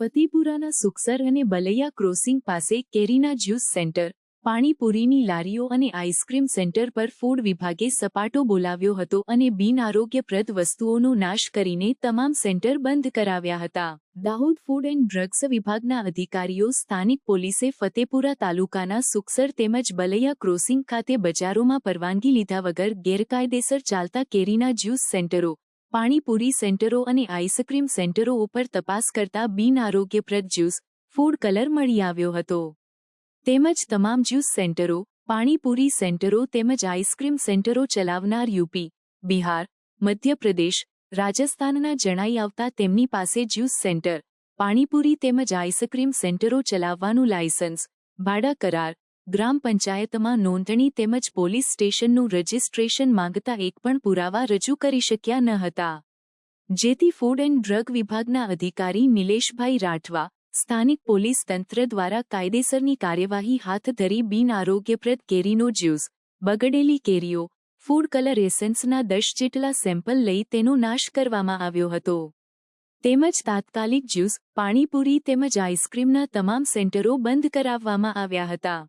ફતેપુરાના સુખસર અને બલૈયા ક્રોસિંગ પાસે કેરીના જ્યુસ સેન્ટર, પાણીપુરીની લારીઓ અને આઈસ્ક્રીમ સેન્ટર પર ફૂડ વિભાગે સપાટો બોલાવ્યો હતો અને બિનઆરોગ્યપ્રદ વસ્તુઓનો નાશ કરીને તમામ સેન્ટર બંધ કરાવ્યા હતા. દાહોદ ફૂડ એન્ડ ડ્રગ્સ વિભાગના અધિકારીઓ સ્થાનિક પોલીસે ફતેપુરા તાલુકાના સુખસર તેમજ બલૈયા ક્રોસિંગ ખાતે બજારોમાં પરવાનગી લીધા વગર ગેરકાયદેસર ચાલતા કેરીના જ્યુસ સેન્ટરો પાણીપુરી સેન્ટરો અને આઈસ્ક્રીમ સેન્ટરો ઉપર તપાસ કરતા બિનઆરોગ્યપ્રદ જ્યુસ ફૂડ કલર મળી આવ્યો હતો. તેમજ તમામ જ્યુસ સેન્ટરો, પાણીપુરી સેન્ટરો તેમજ આઈસ્ક્રીમ સેન્ટરો ચલાવનાર યુપી, બિહાર, મધ્યપ્રદેશ, રાજસ્થાનના જણાઈ આવતા તેમની પાસે જ્યુસ સેન્ટર, પાણીપુરી તેમજ આઈસ્ક્રીમ સેન્ટરો ચલાવવાનું લાયસન્સ, ભાડા કરાર ગ્રામ પંચાયતમાં નોંધણી તેમજ પોલીસ સ્ટેશનનું રજિસ્ટ્રેશન માંગતા એક પણ પુરાવા રજૂ કરી શક્યા ન હતા. જેથી ફૂડ એન્ડ ડ્રગ વિભાગના અધિકારી નિલેશભાઈ રાઠવા, સ્થાનિક પોલીસ તંત્ર દ્વારા કાયદેસરની કાર્યવાહી હાથ ધરી બિનઆરોગ્યપ્રદ કેરીનો જ્યુસ, બગડેલી કેરીઓ, ફૂડ કલર એસેન્સના દસ જેટલા સેમ્પલ લઈ તેનો નાશ કરવામાં આવ્યો હતો. તેમજ તાત્કાલિક જ્યુસ, પાણીપુરી તેમજ આઈસ્ક્રીમના તમામ સેન્ટરો બંધ કરાવવામાં આવ્યા હતા.